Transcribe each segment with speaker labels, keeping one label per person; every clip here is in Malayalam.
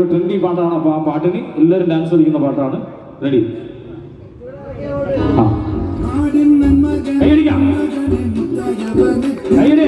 Speaker 1: ഒരു ട്രെൻഡി പാട്ടാണ്. അപ്പോൾ ആ പാട്ടിന് എല്ലാവരും ഡാൻസ് കളിക്കുന്ന പാട്ടാണ്. റെഡി കൈയടിക്കാം. കൈയടി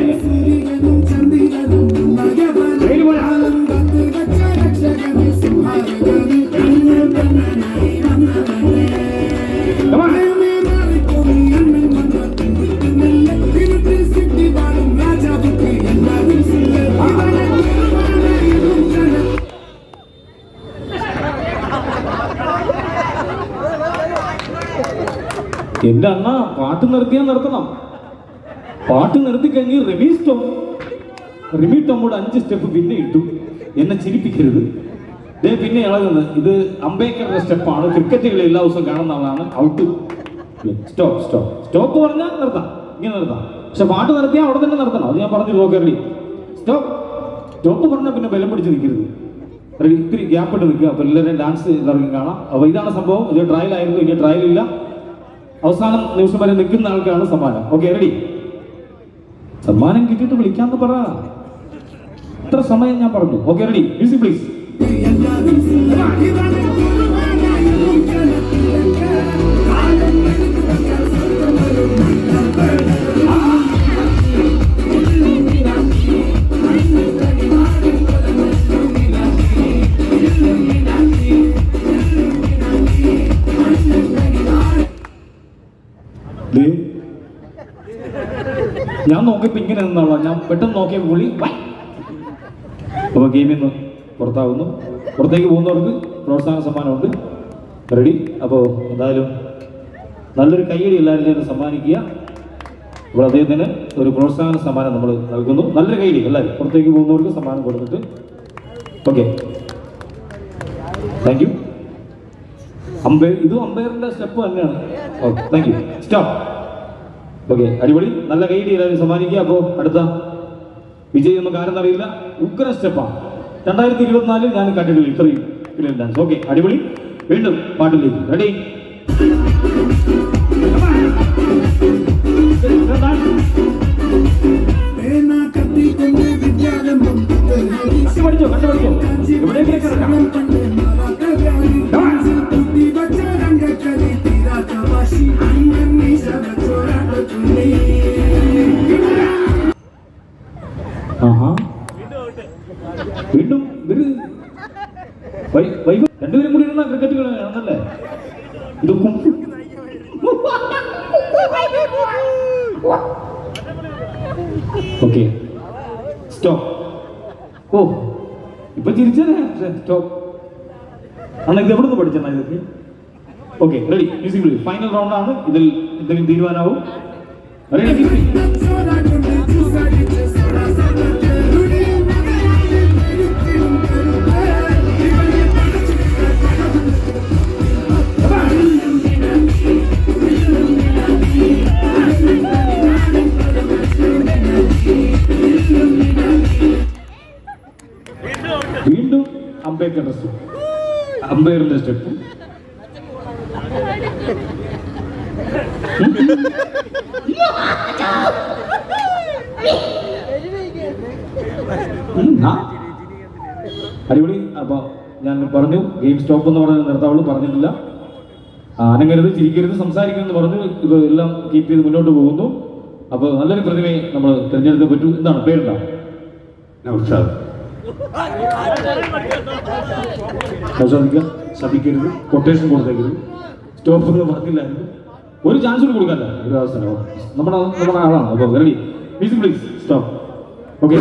Speaker 1: എന്റെ അണ്ണ പാട്ട് നിർത്തിയാൽ നിർത്തണം. പാട്ട് നിർത്തി കഴിഞ്ഞ് റിമി സ്റ്റോ റിമി ടോമോട് അഞ്ച് സ്റ്റെപ്പ് പിന്നെ ഇട്ടു. എന്നെ ചിരിപ്പിക്കരുത്. ദേ പിന്നെ ഇളകുന്നത് ഇത് അംബേദ്കറുടെ സ്റ്റെപ്പാണ് ക്രിക്കറ്റ് കളി എല്ലാ ദിവസവും കാണുന്ന ആളാണ്. ഔട്ട് സ്റ്റോപ്പ് സ്റ്റോപ്പ് സ്റ്റോപ്പ് പറഞ്ഞാൽ നിർത്താം. ഇങ്ങനെ നിർത്താം. പക്ഷെ പാട്ട് നിർത്തിയാൽ അവിടെ തന്നെ നിർത്തണം. അത് ഞാൻ പറഞ്ഞു നോക്കറി സ്റ്റോപ്പ് സ്റ്റോപ്പ് പറഞ്ഞാൽ പിന്നെ ബലം പിടിച്ച് നിൽക്കരുത് റെഡി ഇത്തിരി ഗ്യാപ്പ് ഇട്ട് നിൽക്കുക അപ്പോൾ എല്ലാവരും ഡാൻസ് എല്ലാവർക്കും കാണാം. അപ്പോൾ ഇതാണ് സംഭവം. ഇത് ട്രയൽ ആയിരുന്നു. ഇനി ട്രയൽ ഇല്ല. അവസാനം നിമിഷം വരെ നിൽക്കുന്ന ആൾക്കാണ് സമ്മാനം. ഓക്കെ റെഡി സമ്മാനം കിട്ടിയിട്ട് വിളിക്കാന്ന് പറ. ഇത്ര സമയം ഞാൻ പറഞ്ഞു. ഓക്കെ റെഡി മ്യൂസിക് പ്ലീസ് ഞാൻ നോക്കിയപ്പോ ഇങ്ങനെ നിന്നാളോ. ഞാൻ പെട്ടെന്ന് നോക്കിയ പുള്ളി അപ്പോൾ അപ്പൊ ഗെയിമിൽ നിന്ന് പുറത്താകുന്നു പുറത്തേക്ക് പോകുന്നവർക്ക് പ്രോത്സാഹന സമ്മാനമുണ്ട്. റെഡി. അപ്പോൾ എന്തായാലും നല്ലൊരു കയ്യടി എല്ലാവരും സമ്മാനിക്കുക. അപ്പോൾ അദ്ദേഹത്തിന് ഒരു പ്രോത്സാഹന സമ്മാനം നമ്മൾ നൽകുന്നു. നല്ലൊരു കയ്യടി എല്ലാവരും. പുറത്തേക്ക് പോകുന്നവർക്ക് സമ്മാനം കൊടുത്തിട്ട്. ഓക്കെ. താങ്ക് യു അമ്പയർ ഇതും അമ്പയറിന്റെ സ്റ്റെപ്പ് തന്നെയാണ്. Okay. Thank you stop okay അടിപൊളി. നല്ല കൈഡി എല്ലാവരും സമ്മാനിക്കുക. അപ്പോൾ അടുത്ത വിജയ് നമുക്ക് ആരെന്നറിയില്ല ഉഗ്ര സ്റ്റെപ്പാണ് രണ്ടായിരത്തി ഇരുപത്തിനാലിൽ ഞാൻ കണ്ടിട്ടില്ല ഇത്രയും ഫിലിം ഡാൻസ് ഓക്കെ അടിപൊളി. വീണ്ടും പാട്ടിലേക്ക്. റെഡി കണ്ടുപഠിച്ചോ കണ്ടുപഠിച്ചോ എവിടെയെങ്കിലും വീണ്ടും ഇവർ രണ്ടുപേരും കൂടി ഇരുന്ന ക്രിക്കറ്റ് കളി ആണല്ലേ ഇത് കും- ഓക്കെ സ്റ്റോപ്പ് ഓ. ഇപ്പൊ ചിരിച്ചേ സ്റ്റോപ്പ് അണ്ണ ഇത് എവിടെ നിന്ന് പഠിച്ചെന്നാ ഇതൊക്കെ ഓക്കെ റെഡി ഫൈനൽ റൗണ്ട് ആണ്. ഇതിൽ എന്തെങ്കിലും തീരുമാനമാവും. റെഡി അംബേദ്കറുടെ സ്റ്റെപ്പ് അമ്പയറിന്റെ സ്റ്റെപ്പ് അടിപൊളി. അപ്പൊ ഞാൻ പറഞ്ഞു ഗെയിം സ്റ്റോപ്പ് എന്ന് പറഞ്ഞ നിർത്താവുള്ളൂ പറഞ്ഞിട്ടില്ല. അനങ്ങരുത് ചിരിക്കരുത് സംസാരിക്കരുതെന്ന് പറഞ്ഞു ഇത് എല്ലാം കീപ്പ് ചെയ്ത് മുന്നോട്ട് പോകുന്നു. അപ്പോൾ നല്ലൊരു പ്രതിമയെ നമ്മൾ തിരഞ്ഞെടുക്കാൻ പറ്റൂ. എന്താണ്? പേരുണ്ടാവും നൗഷാദിക്ക ശപിക്കരുത്. കൊട്ടേഷൻ കൊടുത്തേക്കരുത്. സ്റ്റോപ്പ് എന്ന് ഒരു ചാൻസ് കൂടി കൊടുക്കല്ല ഒരു അവസരം. നമ്മുടെ നമ്മുടെ ആളാണ്. അപ്പോൾ റെഡി പ്ലീസ് സ്റ്റോപ്പ് ഓക്കെ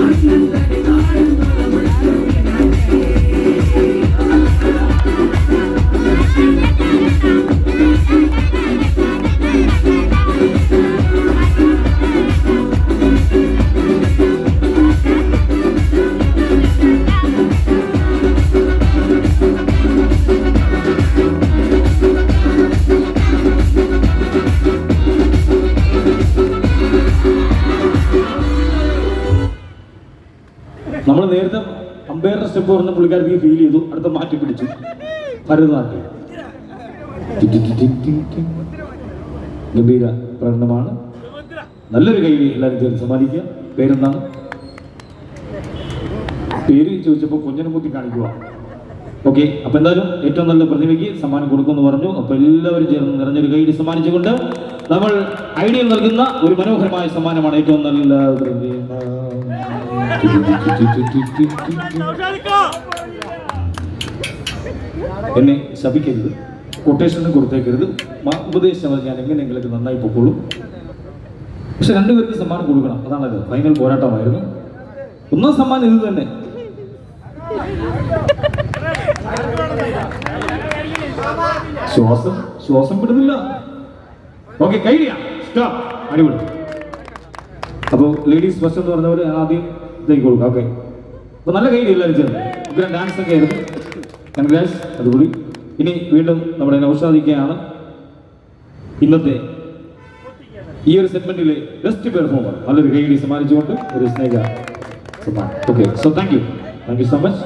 Speaker 1: നമ്മൾ നേരത്തെ അമ്പയറിന്റെ സ്റ്റെപ്പ് പറഞ്ഞ പുള്ളിക്കാർക്ക് ഫീൽ ചെയ്തു. അടുത്ത മാറ്റി പിടിച്ചു. ഗംഭീര പ്രകടനമാണ്. നല്ലൊരു കൈ എല്ലാവരും ചേർന്ന് സമ്മാനിക്കുക. പേരെന്താണ്? പേര് ചോദിച്ചപ്പോൾ കുഞ്ഞനെ കുത്തി കാണിക്കുക. ഓക്കെ അപ്പൊ എന്തായാലും ഏറ്റവും നല്ല പ്രതിമയ്ക്ക് സമ്മാനം കൊടുക്കുമെന്ന് പറഞ്ഞു. അപ്പൊ എല്ലാവരും ചേർന്ന് നിറഞ്ഞൊരു കൈ സമ്മാനിച്ചുകൊണ്ട് നമ്മൾ ഐഡിയൽ നൽകുന്ന ഒരു മനോഹരമായ സമ്മാനമാണ് ഏറ്റവും നല്ല എന്നെ ശപിക്കരുത്. കൊട്ടേഷനും കൊടുത്തേക്കരുത്. ഉപദേശം ഞാൻ എങ്ങനെയെങ്കിലും നന്നായി പൊക്കോളും. പക്ഷെ രണ്ടുപേർക്ക് സമ്മാനം കൊടുക്കണം. അതാണത് ഫൈനൽ പോരാട്ടമായിരുന്നു. ഒന്നാം സമ്മാനം ഇത് തന്നെ. ശ്വാസം ശ്വാസം വിടുന്നില്ല ഓക്കെ കൈഡിയ സ്റ്റോപ്പ് അടിപൊളി. അപ്പോൾ ലേഡീസ് ഫസ്റ്റ് എന്ന് പറഞ്ഞവർ ആദ്യം ഇതേക്ക് കൊടുക്കുക ഓക്കെ അപ്പോൾ നല്ല കൈഡി എല്ലാവരും ചേർന്ന് ഡാൻസ് ഒക്കെ ആയിരുന്നു. കൺഗ്രാസ് അതുകൂടി ഇനി വീണ്ടും നമ്മുടെ നൗഷാദിക്കയാണ് ഇന്നത്തെ ഈ ഒരു സെഗ്മെന്റിലെ ബെസ്റ്റ് പെർഫോമർ നല്ലൊരു കൈഡി സമ്മാനിച്ചുകൊണ്ട് ഒരു സ്നേഹ സമ്മാനം. Okay so thank you thank you so much